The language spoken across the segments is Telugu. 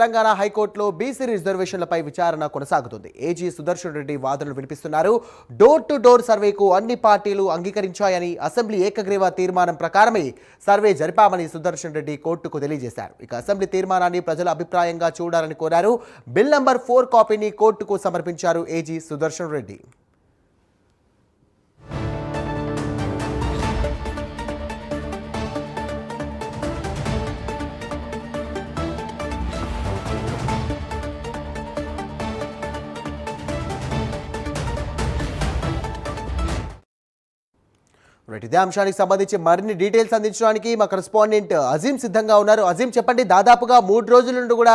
తెలంగాణ హైకోర్టులో బీసీ రిజర్వేషన్లపై విచారణ కొనసాగుతుంది. ఏజీ సుదర్శన్ రెడ్డి వాదనలు వినిపిస్తున్నారు. డోర్ టు డోర్ సర్వేకు అన్ని పార్టీలు అంగీకరించాయని అసెంబ్లీ ఏకగ్రీవ తీర్మానం ప్రకారమే సర్వే జరిపామని సుదర్శన్ రెడ్డి కోర్టుకు తెలియజేశారు. ఇక అసెంబ్లీ తీర్మానాన్ని ప్రజల అభిప్రాయంగా చూడాలని కోరారు. బిల్ నంబర్ ఫోర్ కాపీని కోర్టుకు సమర్పించారు ఏజీ సుదర్శన్ రెడ్డి. రైట్ ఇదే అంశానికి సంబంధించి మరిన్ని డీటెయిల్స్ అందించడానికి మా కరెస్పాండెంట్ అజీం సిద్ధంగా ఉన్నారు. అజీం చెప్పండి దాదాపుగా మూడు రోజుల నుండి కూడా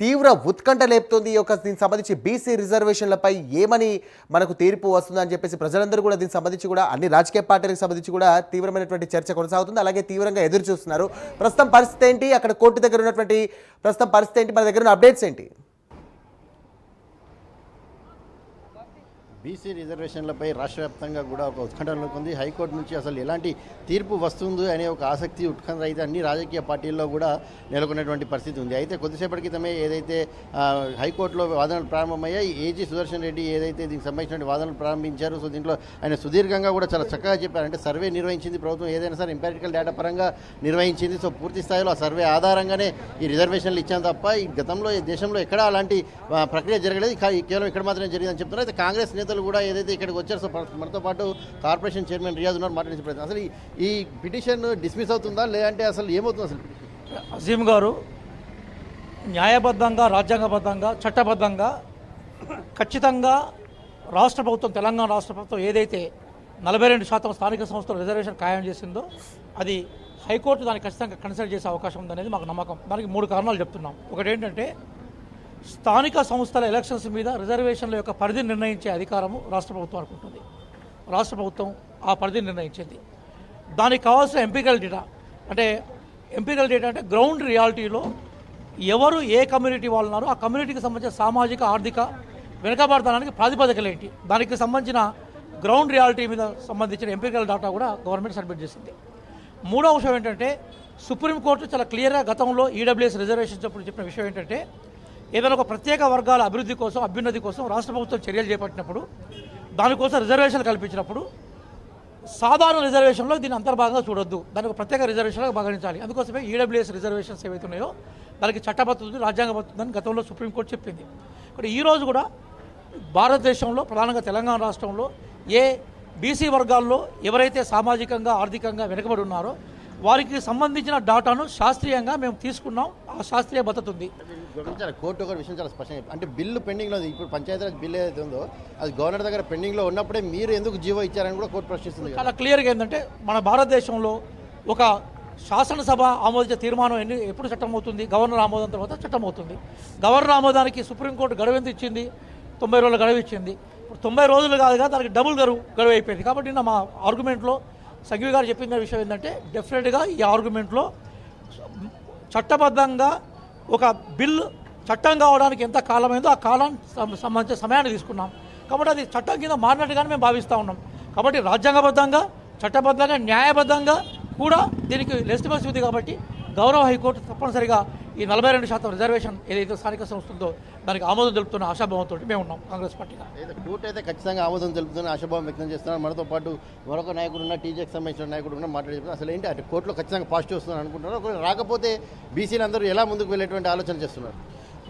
తీవ్ర ఉత్కంఠ లేపుతుంది ఈ యొక్క దీనికి సంబంధించి బీసీ రిజర్వేషన్లపై ఏమని మనకు తీర్పు వస్తుందని చెప్పేసి ప్రజలందరూ కూడా దీనికి సంబంధించి కూడా అన్ని రాజకీయ పార్టీలకు సంబంధించి కూడా తీవ్రమైనటువంటి చర్చ కొనసాగుతుంది. అలాగే తీవ్రంగా ఎదురు చూస్తున్నారు ప్రస్తుతం పరిస్థితి ఏంటి? అక్కడ కోర్టు దగ్గర ఉన్నటువంటి ప్రస్తుతం పరిస్థితి ఏంటి? మన దగ్గర ఉన్న అప్డేట్స్ ఏంటి? బీసీ రిజర్వేషన్లపై రాష్ట్ర వ్యాప్తంగా కూడా ఒక ఉత్కంఠ నెలకొంది. హైకోర్టు నుంచి అసలు ఎలాంటి తీర్పు వస్తుంది అనే ఒక ఆసక్తి ఉత్కంఠ అయితే అన్ని రాజకీయ పార్టీల్లో కూడా నెలకొన్నటువంటి పరిస్థితి ఉంది. అయితే కొద్దిసేపటి క్రితమే ఏదైతే హైకోర్టులో వాదనలు ప్రారంభమయ్యాయి ఏజీ సుదర్శన్ రెడ్డి ఏదైతే దీనికి సంబంధించిన వాదనలు ప్రారంభించారు సో దీంట్లో ఆయన సుదీర్ఘంగా కూడా చాలా చక్కగా చెప్పారు. అంటే సర్వే నిర్వహించింది ప్రభుత్వం ఏదైనా సరే ఇంపారిటికల్ డేటా పరంగా నిర్వహించింది సో పూర్తి స్థాయిలో ఆ సర్వే ఆధారంగానే ఈ రిజర్వేషన్లు ఇచ్చాం తప్ప ఈ గతంలో ఈ దేశంలో ఎక్కడా అలాంటి ప్రక్రియ జరగలేదు. కేవలం ఇక్కడ మాత్రమే జరిగిందని చెప్తున్నారు. అయితే కాంగ్రెస్ నేతలు కూడా ఏదైతే ఇక్కడికి వచ్చారో మనతో పాటు కార్పొరేషన్ చైర్మన్ రియాజ్ ఉన్నారు మాట్లాడే ప్రయత్నం అసలు ఈ- ఈ పిటిషన్ డిస్మిస్ అవుతుందా? లేదంటే అసలు ఏమవుతుంది అసలు? అజీం గారు న్యాయబద్ధంగా రాజ్యాంగబద్ధంగా చట్టబద్ధంగా ఖచ్చితంగా రాష్ట్ర ప్రభుత్వం తెలంగాణ రాష్ట్ర ప్రభుత్వం ఏదైతే నలభై రెండు శాతం స్థానిక సంస్థల రిజర్వేషన్ ఖాయం చేసిందో అది హైకోర్టు దాన్ని ఖచ్చితంగా కన్సిడర్ చేసే అవకాశం ఉందనేది మాకు నమ్మకం. దానికి మూడు కారణాలు చెప్తున్నాం. ఒకటి ఏంటంటే స్థానిక సంస్థల ఎలక్షన్స్ మీద రిజర్వేషన్ల యొక్క పరిధిని నిర్ణయించే అధికారము రాష్ట్ర ప్రభుత్వానికి ఉంటుంది రాష్ట్ర ప్రభుత్వం ఆ పరిధిని నిర్ణయించింది. దానికి కావాల్సిన ఎంపికల డేటా అంటే ఎంపికల డేటా అంటే గ్రౌండ్ రియాలిటీలో ఎవరు ఏ కమ్యూనిటీ వాళ్ళు ఉన్నారో ఆ కమ్యూనిటీకి సంబంధించిన సామాజిక ఆర్థిక వెనుకబడతానికి ప్రాతిపదికలు ఏంటి? దానికి సంబంధించిన గ్రౌండ్ రియాలిటీ మీద సంబంధించిన ఎంపికల డేటా కూడా గవర్నమెంట్ సబ్మిట్ చేసింది. మూడో అంశం ఏంటంటే సుప్రీంకోర్టు చాలా క్లియర్గా గతంలో ఈడబ్ల్యూఎస్ రిజర్వేషన్స్ అప్పుడు చెప్పిన విషయం ఏంటంటే ఏదైనా ఒక ప్రత్యేక వర్గాల అభివృద్ధి కోసం అభ్యున్నతి కోసం రాష్ట్ర ప్రభుత్వం చర్యలు చేపట్టినప్పుడు దానికోసం రిజర్వేషన్లు కల్పించినప్పుడు సాధారణ రిజర్వేషన్లో దీన్ని అంతర్భాగంగా చూడొద్దు. దానికి ఒక ప్రత్యేక రిజర్వేషన్గా భావించాలి అందుకోసమే ఈడబ్ల్యూఎస్ రిజర్వేషన్స్ ఏవైతే ఉన్నాయో దానికి చట్టబద్ధతుంది రాజ్యాంగబద్ధతుందని గతంలో సుప్రీంకోర్టు చెప్పింది. ఇక్కడ ఈరోజు కూడా భారతదేశంలో ప్రధానంగా తెలంగాణ రాష్ట్రంలో ఏ బీసీ వర్గాల్లో ఎవరైతే సామాజికంగా ఆర్థికంగా వెనుకబడి ఉన్నారో వారికి సంబంధించిన డాటాను శాస్త్రీయంగా మేము తీసుకున్నాం. ఆ శాస్త్రీయ భద్రత ఉంది. చాలా కోర్టు ఒక విషయం చాలా స్పష్టంగా చెప్పి- అంటే బిల్లు పెండింగ్లో ఉంది. ఇప్పుడు పంచాయతీరాజ్ బిల్ ఏదైతే ఉందో అది గవర్నర్ దగ్గర పెండింగ్లో ఉన్నప్పుడే మీరు ఎందుకు జీవో ఇచ్చారని కూడా కోర్టు ప్రశ్నిస్తుంది చాలా క్లియర్గా ఏంటంటే మన భారతదేశంలో ఒక శాసనసభ ఆమోదించే తీర్మానం ఎన్ని ఎప్పుడు చట్టం అవుతుంది? గవర్నర్ ఆమోదం తర్వాత చట్టం అవుతుంది. గవర్నర్ ఆమోదానికి సుప్రీంకోర్టు గడువు ఎంత ఇచ్చింది? తొంభై రోజుల గడువు ఇచ్చింది. ఇప్పుడు తొంభై రోజులు కాదుగా దానికి డబుల్ గడువు గడువు అయిపోయింది. కాబట్టి నిన్న మా ఆర్గ్యుమెంట్లో సంఘవి గారు చెప్పిన విషయం ఏంటంటే డెఫినెట్గా ఈ ఆర్గ్యుమెంట్లో చట్టబద్ధంగా ఒక బిల్లు చట్టం కావడానికి ఎంత కాలమైందో ఆ కాలానికి సంబంధించిన సమయాన్ని తీసుకున్నాం. కాబట్టి అది చట్టం కింద మారినట్టుగానే మేము భావిస్తూ ఉన్నాం. కాబట్టి రాజ్యాంగబద్ధంగా చట్టబద్ధంగా న్యాయబద్ధంగా కూడా దీనికి లెజిటిమసీ ఉంది కాబట్టి గౌరవ హైకోర్టు తప్పనిసరిగా ఈ నలభై రెండు శాతం రిజర్వేషన్ ఏదైతే స్థానిక సంస్థ ఉందో దానికి ఆమోదం తెలుపుతున్న ఆశాభావంతో మేము ఉన్నాం కాంగ్రెస్ పార్టీగా. అయితే కోర్టు అయితే ఖచ్చితంగా ఆమోదం తెలుపుతున్న ఆశాభావం వ్యక్తం చేస్తున్నారు. మనతో పాటు మరొక నాయకుడు ఉన్న టీజేకి సంబంధించిన నాయకుడు ఉన్న మాట్లాడే అసలు ఏంటి? అంటే కోర్టులో ఖచ్చితంగా పాజిటివ్ వస్తుందని అనుకుంటున్నారు. ఒకవేళ రాకపోతే బీసీలు అందరూ ఎలా ముందుకు వెళ్ళేటువంటి ఆలోచన చేస్తున్నారు?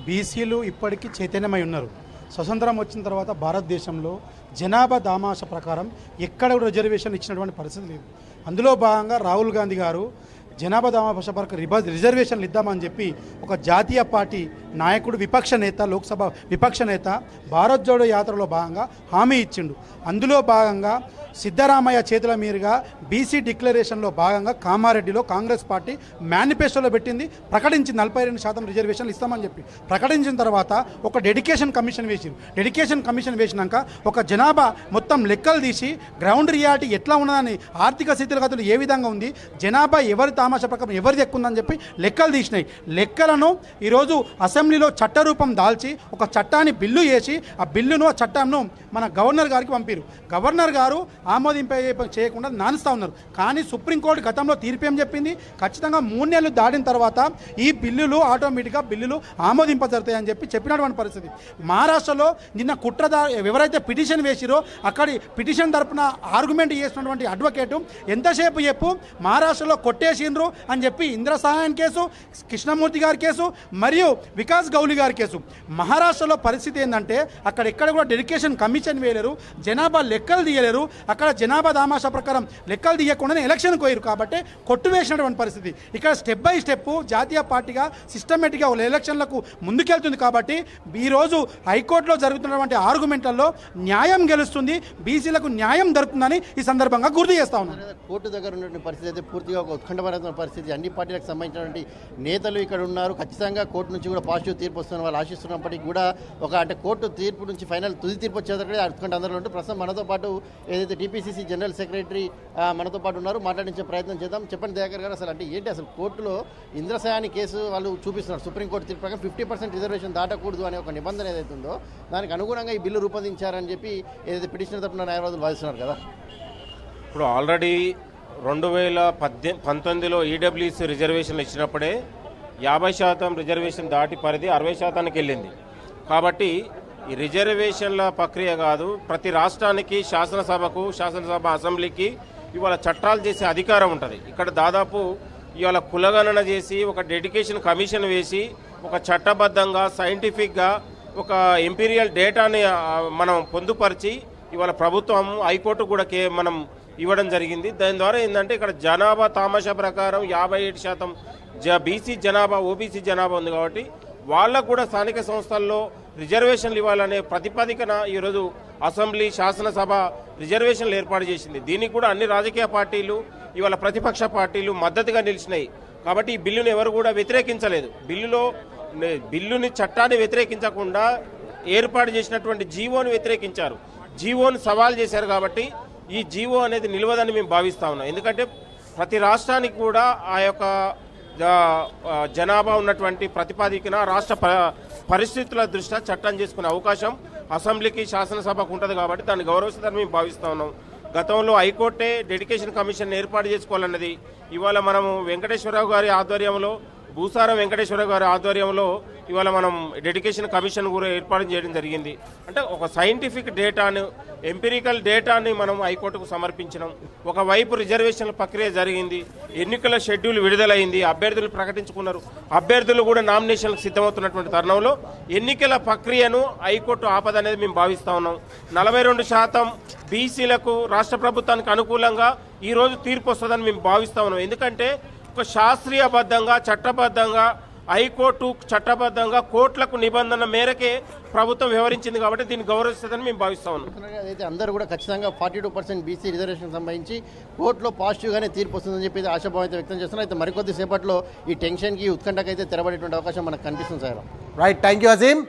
బీసీలు ఇప్పటికీ చైతన్యమై ఉన్నారు. స్వతంత్రం వచ్చిన తర్వాత భారతదేశంలో జనాభా దామాష ప్రకారం ఎక్కడ కూడా రిజర్వేషన్ ఇచ్చినటువంటి పరిస్థితి లేదు. అందులో భాగంగా రాహుల్ గాంధీ గారు జనాభా దామాష ప్రకారం రిజర్వేషన్లు ఇద్దామని చెప్పి ఒక జాతీయ పార్టీ నాయకుడు విపక్ష నేత లోక్సభ విపక్ష నేత భారత్ జోడో యాత్రలో భాగంగా హామీ ఇచ్చిండు. అందులో భాగంగా సిద్ధరామయ్య చేతుల మీదుగా బీసీ డిక్లరేషన్లో భాగంగా కామారెడ్డిలో కాంగ్రెస్ పార్టీ మేనిఫెస్టోలో పెట్టింది. ప్రకటించింది నలభై రెండు శాతం రిజర్వేషన్లు ఇస్తామని చెప్పి. ప్రకటించిన తర్వాత ఒక డెడికేషన్ కమిషన్ వేసింది డెడికేషన్ కమిషన్ వేసినాక ఒక జనాభా మొత్తం లెక్కలు తీసి గ్రౌండ్ రియాలిటీ ఎట్లా ఉన్నదని ఆర్థిక స్థితిగతులు ఏ విధంగా ఉంది జనాభా ఎవరి తామాషా ప్రకారం ఎవరిది ఎక్కువ ఉందని చెప్పి లెక్కలు తీసినాయి. లెక్కలను ఈరోజు అసెంబ్లీ అసెంబ్లీలో చట్టరూపం దాల్చి ఒక చట్టాన్ని బిల్లు చేసి ఆ బిల్లును ఆ చట్టంను మన గవర్నర్ గారికి పంపారు. గవర్నర్ గారు ఆమోదింప చేయకుండా నానుస్తూ ఉన్నారు. కానీ సుప్రీంకోర్టు గతంలో తీర్పు ఏం చెప్పింది? ఖచ్చితంగా మూడు నెలలు దాటిన తర్వాత ఈ బిల్లులు ఆటోమేటిక్గా బిల్లులు ఆమోదింపజరుగుతాయని చెప్పి చెప్పినటువంటి పరిస్థితి. మహారాష్ట్రలో నిన్న కుట్రదారు ఎవరైతే పిటిషన్ వేసిరో అక్కడి పిటిషన్ తరపున ఆర్గ్యుమెంట్ చేసినటువంటి అడ్వకేటు ఎంతసేపు చెప్పు మహారాష్ట్రలో కొట్టేసిండ్రు అని చెప్పి ఇంద్ర సహాయం కేసు కృష్ణమూర్తి గారి కేసు మరియు వికాస్ గౌలి గారి కేసు. మహారాష్ట్రలో పరిస్థితి ఏంటంటే అక్కడ ఎక్కడ కూడా డెడికేషన్ కమిషన్ వేయలేరు జనాభా లెక్కలు తీయలేరు అక్కడ జనాభా దామాషా ప్రకారం లెక్కలు తీయకుండానే ఎలక్షన్ కోయరు కాబట్టి కొట్టువేసినటువంటి పరిస్థితి. ఇక్కడ స్టెప్ బై స్టెప్ జాతీయ పార్టీగా సిస్టమేటిక్గా ఎలక్షన్లకు ముందుకెళ్తుంది కాబట్టి ఈరోజు హైకోర్టులో జరుగుతున్నటువంటి ఆర్గ్యుమెంట్లలో న్యాయం గెలుస్తుంది బీసీలకు న్యాయం దొరుకుతుందని ఈ సందర్భంగా గుర్తు చేస్తా ఉన్నాను కోర్టు దగ్గర ఉన్నటువంటి పరిస్థితి అయితే పూర్తిగా ఒక ఉత్కంఠపరమైన పరిస్థితి. అన్ని పార్టీలకు సంబంధించినటువంటి నేతలు ఇక్కడ ఉన్నారు. ఖచ్చితంగా కోర్టు నుంచి కూడా పాజిటివ్ తీర్పు వస్తున్న వాళ్ళు ఆశిస్తున్నప్పటికీ కూడా ఒక అంటే కోర్టు తీర్పు నుంచి ఫైనల్ తుది తీర్పు వచ్చేసరికి ఉత్కంఠ అందరూ ఉంటే ప్రస్తుతం మనతో పాటు ఏదైతే టీపీసీసీ జనరల్ సెక్రటరీ మనతో పాటు ఉన్నారు మాట్లాడించే ప్రయత్నం చేద్దాం. చెప్పండి దయాకర్ గారు అసలు అంటే ఏంటి అసలు కోర్టులో ఇంద్రసాయాని కేసు వాళ్ళు చూపిస్తున్నారు. సుప్రీంకోర్టు తీర్పు ప్రకారం ఫిఫ్టీ పర్సెంట్ రిజర్వేషన్ దాటకూడదు అనే ఒక నిబంధన ఏదైతే ఉందో దానికి అనుగుణంగా ఈ బిల్లు రూపొందించారని చెప్పి ఏదైతే పిటిషన్ తరపున న్యాయవాదులు వాదిస్తున్నారు కదా. ఇప్పుడు ఆల్రెడీ రెండు వేల పద్దె పంతొమ్మిదిలో ఈడబ్ల్యూసీ రిజర్వేషన్లు ఇచ్చినప్పుడే యాభై శాతం రిజర్వేషన్ దాటి పరిధి అరవై శాతానికి వెళ్ళింది. కాబట్టి ఈ రిజర్వేషన్ల ప్రక్రియ కాదు ప్రతి రాష్ట్రానికి శాసనసభకు శాసనసభ అసెంబ్లీకి ఇవాళ చట్టాలు చేసే అధికారం ఉంటుంది. ఇక్కడ దాదాపు ఇవాళ కులగణన చేసి ఒక డెడికేషన్ కమిషన్ వేసి ఒక చట్టబద్ధంగా సైంటిఫిక్గా ఒక ఎంపీరియల్ డేటాని మనం పొందుపరిచి ఇవాళ ప్రభుత్వం హైకోర్టు కూడా కే మనం ఇవ్వడం జరిగింది. దాని ద్వారా ఏంటంటే ఇక్కడ జనాభా తామస ప్రకారం యాభై ఏడు శాతం జ బీసీ జనాభా ఓబీసీ జనాభా ఉంది కాబట్టి వాళ్ళకు కూడా స్థానిక సంస్థల్లో రిజర్వేషన్లు ఇవ్వాలనే ప్రతిపాదికన ఈరోజు అసెంబ్లీ శాసనసభ రిజర్వేషన్లు ఏర్పాటు చేసింది. దీనికి కూడా అన్ని రాజకీయ పార్టీలు ఇవాళ ప్రతిపక్ష పార్టీలు మద్దతుగా నిలిచినాయి. కాబట్టి ఈ బిల్లును ఎవరు కూడా వ్యతిరేకించలేదు. బిల్లులో బిల్లుని చట్టాన్ని వ్యతిరేకించకుండా ఏర్పాటు చేసినటువంటి జీవోని వ్యతిరేకించారు. జీవోను సవాల్ చేశారు కాబట్టి ఈ జీవో అనేది నిలవదని మేము భావిస్తా ఉన్నాం. ఎందుకంటే ప్రతి రాష్ట్రానికి కూడా ఆ యొక్క జనాభా ఉన్నటువంటి ప్రతిపాదికన రాష్ట్ర పరిస్థితుల దృష్ట్యా చట్టం చేసుకునే అవకాశం అసెంబ్లీకి శాసనసభకు ఉంటుంది కాబట్టి దాన్ని గౌరవిస్తుందని మేము భావిస్తూ ఉన్నాం. గతంలో హైకోర్టే డెడికేషన్ కమిషన్ ఏర్పాటు చేసుకోవాలన్నది ఇవాళ మనము వెంకటేశ్వరరావు గారి ఆధ్వర్యంలో భూసారం వెంకటేశ్వర గారి ఆధ్వర్యంలో ఇవాళ మనం డెడికేషన్ కమిషన్ కూడా ఏర్పాటు చేయడం జరిగింది. అంటే ఒక సైంటిఫిక్ డేటాను ఎంపిరికల్ డేటాని మనం హైకోర్టుకు సమర్పించడం ఒకవైపు రిజర్వేషన్ల ప్రక్రియ జరిగింది. ఎన్నికల షెడ్యూల్ విడుదలైంది. అభ్యర్థులు ప్రకటించుకున్నారు. అభ్యర్థులు కూడా నామినేషన్లకు సిద్ధమవుతున్నటువంటి తరుణంలో ఎన్నికల ప్రక్రియను హైకోర్టు ఆపదనేది మేము భావిస్తా ఉన్నాం. నలభై రెండు శాతం బీసీలకు రాష్ట్ర ప్రభుత్వానికి అనుకూలంగా ఈరోజు తీర్పు వస్తుందని మేము భావిస్తా ఉన్నాం. ఎందుకంటే ఒక శాస్త్రీయబద్ధంగా చట్టబద్ధంగా హైకోర్టు చట్టబద్ధంగా కోర్టులకు నిబంధన మేరకే ప్రభుత్వం వ్యవహరించింది కాబట్టి దీన్ని గౌరవిస్తుందని మేము భావిస్తా ఉన్నాం. అయితే అందరూ కూడా ఖచ్చితంగా forty two percent BC reservation సంబంధించి కోర్టులో పాజిటివ్గానే తీర్పు వస్తుందని చెప్పి ఆశాభావం అయితే వ్యక్తం చేస్తున్నారు. అయితే మరికొద్ది సేపట్లో ఈ టెన్షన్కి ఉత్కంఠకి అయితే తెరబడేటువంటి అవకాశం మనకు కనిపిస్తుంది sir. Right thank you Azeem